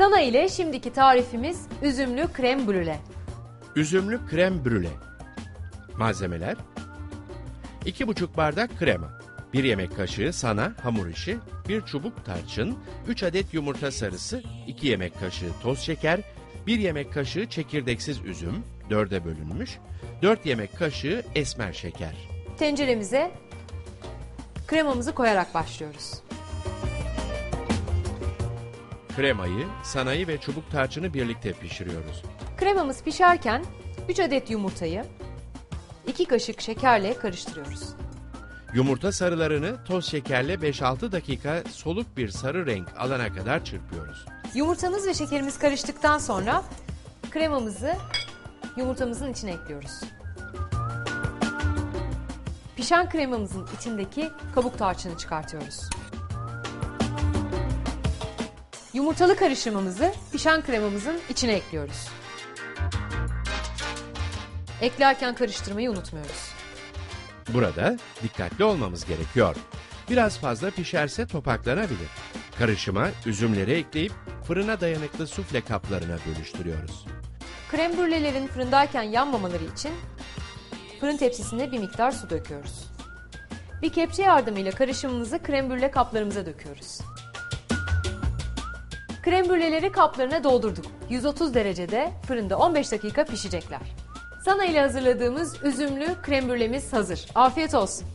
Sana ile şimdiki tarifimiz üzümlü krem brüle. Üzümlü krem brüle. Malzemeler 2,5 bardak krema, 1 yemek kaşığı sana hamur işi, 1 çubuk tarçın, 3 adet yumurta sarısı, 2 yemek kaşığı toz şeker, 1 yemek kaşığı çekirdeksiz üzüm, 4'e bölünmüş, 4 yemek kaşığı esmer şeker. Tenceremize kremamızı koyarak başlıyoruz. Kremayı, sanayı ve çubuk tarçını birlikte pişiriyoruz. Kremamız pişerken 3 adet yumurtayı 2 kaşık şekerle karıştırıyoruz. Yumurta sarılarını toz şekerle 5-6 dakika soluk bir sarı renk alana kadar çırpıyoruz. Yumurtamız ve şekerimiz karıştıktan sonra kremamızı yumurtamızın içine ekliyoruz. Pişen kremamızın içindeki kabuk tarçını çıkartıyoruz. Yumurtalı karışımımızı pişen kremamızın içine ekliyoruz. Eklerken karıştırmayı unutmuyoruz. Burada dikkatli olmamız gerekiyor. Biraz fazla pişerse topaklanabilir. Karışıma üzümleri ekleyip fırına dayanıklı sufle kaplarına bölüştürüyoruz. Krem brülelerin fırındayken yanmamaları için fırın tepsisine bir miktar su döküyoruz. Bir kepçe yardımıyla karışımımızı krem brüle kaplarımıza döküyoruz. Krem brüleleri kaplarına doldurduk. 130 derecede fırında 15 dakika pişecekler. Sana ile hazırladığımız üzümlü krem brülemiz hazır. Afiyet olsun.